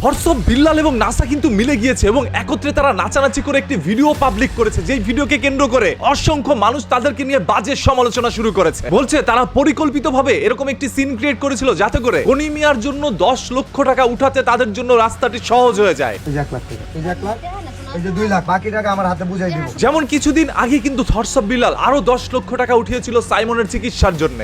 থরসব বিল্লাল এবং নাসা কিন্তু মিলে গিয়েছে এবং একত্রে তারা নাচানাচি করে একটি ভিডিও পাবলিক করেছে যেই ভিডিওকে কেন্দ্র করে অসংখ্য মানুষ তাদেরকে নিয়ে বাজে সমালোচনা শুরু করেছে। বলছে তারা পরিকল্পিতভাবে এরকম একটি সিন ক্রিয়েট করেছিল যাতে করে অনিমিয়ার জন্য দশ লক্ষ টাকা উঠাতে তাদের জন্য রাস্তাটি সহজ হয়ে যায়। এক লাখ এক যেমন কিছুদিন আগে কিন্তু থরসব বিল্লাল আরও দশ লক্ষ টাকা উঠিয়েছিল সাইমনের চিকিৎসার জন্য।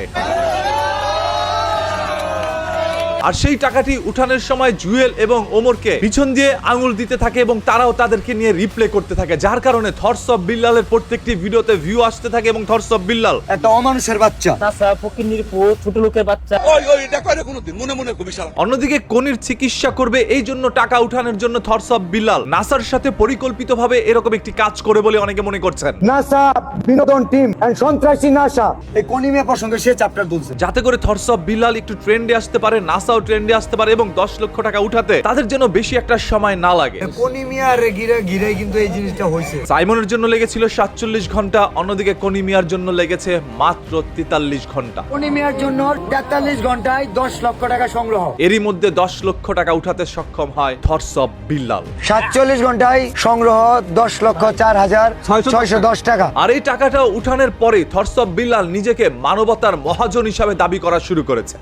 আর সেই টাকাটি উঠানোর সময় জুয়েল এবং ওমরকে পিছন দিয়ে আঙুল দিতে থাকে এবং তারাও তাদেরকে নিয়ে রিপ্লে করতে থাকে যার কারণে থরসব বিল্লালের প্রত্যেকটি ভিডিওতে ভিউ আসতে থাকে এবং থরসব বিল্লাল একটা অমানুষের বাচ্চা। নাসা ফকির পুত ছোট লোকের বাচ্চা। ওই ওই এটা না কোনোদিন মনে মনে কবি শালা অন্যদিকে কনির চিকিৎসা করবে এই জন্য টাকা উঠানোর জন্য থরসব বিল্লাল নাসার সাথে পরিকল্পিতভাবে এরকম একটি কাজ করে বলে অনেকে মনে করছেন। নাসা বিনোদন টিম এন্ড সন্ত্রাসী নাসা। এই কনিমিয়া প্রসঙ্গে সে চ্যাপ্টার তুলছে। যাতে করে থরসব বিল্লাল একটু ট্রেন্ডে আসতে পারে নাসাও ট্রেন্ডে আসতে পারে এবং দশ লক্ষ টাকা উঠাতে তাদের জন্য বেশি একটা সময় না লাগে। কনিমিয়া রে ঘিরে ঘিরে কিন্তু এই জিনিসটা হয়েছে। সাইমনের জন্য লেগেছিল সাতচল্লিশ ঘণ্টা অন্যদিকে কনিমিয়ার জন্য লেগেছে মাত্র তেতাল্লিশ ঘণ্টা। কনিমিয়ার জন্য তেতাল্লিশ ঘন্টায় দশ লক্ষ টাকা সংগ্রহ। এরই মধ্যে দশ লক্ষ টাকা উঠাতে সক্ষম হয় থরসব বিল্লাল। সাতচল্লিশ ঘন্টায় সংগ্রহ দশ লক্ষ চার হাজার ছয়শো দশ টাকা। আর এই টাকাটা উঠানোর পরে থরসব বিল্লাল নিজেকে মানবতার মহাজন হিসাবে দাবি করা শুরু করেছে।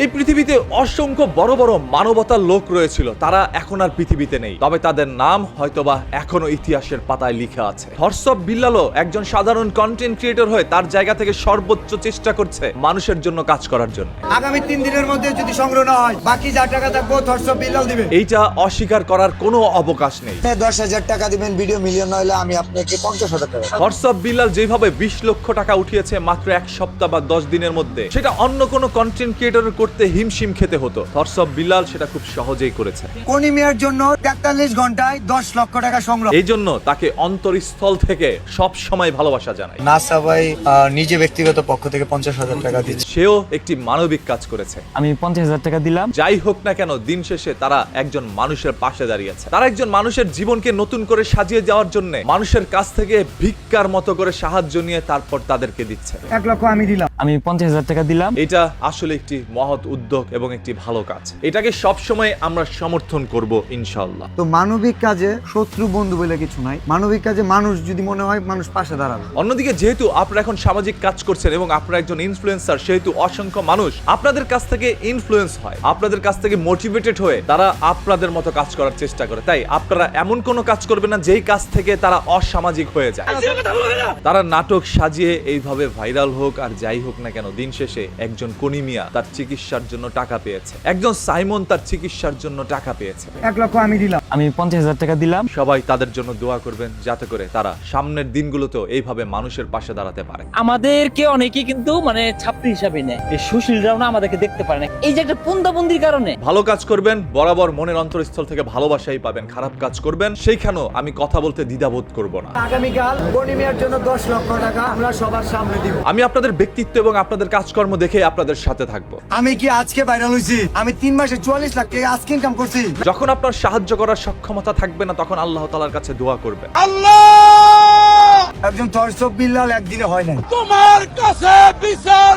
এই পৃথিবীতে অসংখ্য বড় বড় মানবতার লোক রয়েছিল তারা এখন আর পৃথিবীতে নেই। তবে তাদের নাম হয়তোবা এখনও ইতিহাসের পাতায় লিখে আছে। হর্ষব বিল্লালও একজন সাধারণ কন্টেন্ট ক্রিয়েটর হয়ে তার জায়গা থেকে সর্বোচ্চ চেষ্টা করছে মানুষের জন্য কাজ করার জন্য। আগামী তিন দিনের মধ্যে যদি সংগ্রহ না হয় বাকি যা টাকা থাকব থরসব বিল্লাল দিবে। এইটা অস্বীকার করার কোনো অবকাশ নেই। দশ হাজার টাকা দিবেন ভিডিও মিলিয়ন হলে আমি আপনাকে পঞ্চাশ হাজার টাকা হর্ষব বিল্লাল যেভাবে বিশ লক্ষ টাকা উঠিয়েছে মাত্র এক সপ্তাহ বা দশ দিনের মধ্যে সেটা অন্য কোনো কন্টেন্ট ক্রিয়েটর করতে হিমশিম খেতে হতো। হর্ষব বিল্লাল সেটা খুব সহজেই করেছে। কনিমিয়ার জন্য তেতাল্লিশ ঘন্টায় দশ লক্ষ টাকা সংগ্রহ। এই জন্য তাকে অন্তরস্থল থেকে সব সময় ভালোবাসা জানাই নাসা ভাই আহ, নিজে ব্যক্তিগত পক্ষ থেকে পঞ্চাশ হাজার টাকা দিচ্ছে। সেও একটি মানবিক কাজ করেছে। আমি পঞ্চাশ হাজার টাকা দিলাম। যাই হোক না কেন দিন শেষে তারা একজন মানুষের পাশে দাঁড়িয়েছে। তারা একজন মানুষের জীবনকে নতুন করে সাজিয়ে যাওয়ার জন্য মানুষের কাছ থেকে ভিক্ষার মতো করে সাহায্য নিয়ে তারপর তাদেরকে দিচ্ছে। এক লক্ষ আমি দিলাম। আমি পঞ্চাশ হাজার টাকা দিলাম। এটা আসলে একটি মহৎ উদ্যোগ এবং একটি ভালো কাজ। এটাকে সব সময় আমরা সমর্থন করব ইনশাআল্লাহ। তো মানবিক কাজে শত্রু বন্ধু বলে কিছু নাই। মানবিক কাজে মানুষ যদি মনে হয় মানুষ পাশে দাঁড়াবে। অন্যদিকে যেহেতু আপনারা এখন সামাজিক কাজ করছেন এবং আপনারা একজন ইনফ্লুয়েন্সার সেহেতু অসংখ্য মানুষ আপনাদের কাছ থেকে ইনফ্লুয়েন্স হয় আপনাদের কাছ থেকে মোটিভেটেড হয়ে তারা আপনাদের মতো কাজ করার চেষ্টা করে। তাই আপনারা এমন কোনো কাজ করবেন না যেই কাজ থেকে তারা অসামাজিক হয়ে যায়। তারা নাটক সাজিয়ে এইভাবে ভাইরাল হোক আর যাই হোক না কেন দিন শেষে একজন কনিমিয়া তার চিকিৎসার জন্য টাকা পেয়েছে। একজন সাইমন তার চিকিৎসার জন্য টাকা পেয়েছে। এক লক্ষ আমি দিলাম। আমি পঞ্চাশ হাজার টাকা দিলাম। সবাই তাদের জন্য দোয়া করবেন যাতে করে তারা সামনের দিনগুলোতেও এইভাবে মানুষের পাশে দাঁড়াতে পারে। আমাদেরকে অনেকে কিন্তু মানে ছাত্রী হিসাবে নেয়। এই সুশীলরাও না আমাদেরকে দেখতে পারে না। এই যে একটা পুন্দাবন্দির কারণে। ভালো কাজ করবেন বরাবর মনের অন্তরস্থল থেকে ভালোবাসাই পাবেন খারাপ কাজ করবেন সেইখানেও আমি কথা বলতে দ্বিধাবোধ করব না। আগামীকাল কনিমিয়ার জন্য দশ লক্ষ টাকা আমরা সবার সামনে দিব। আমি আপনাদের ব্যক্তিত্ব এবং আপনাদের কাজকর্ম দেখে আপনাদের সাথে থাকব। আমি কি আজকে ভাইরাল হয়েছি আমি তিন মাসে চুয়াল্লিশ লাখ টাকা আজকে ইনকাম করছি। যখন আপনার সাহায্য করার সক্ষমতা থাকবে না তখন আল্লাহ তালার কাছে দোয়া করবে। একজন তরসব বিল্লাল একদিনে হয় না তোমার কাছে বিচার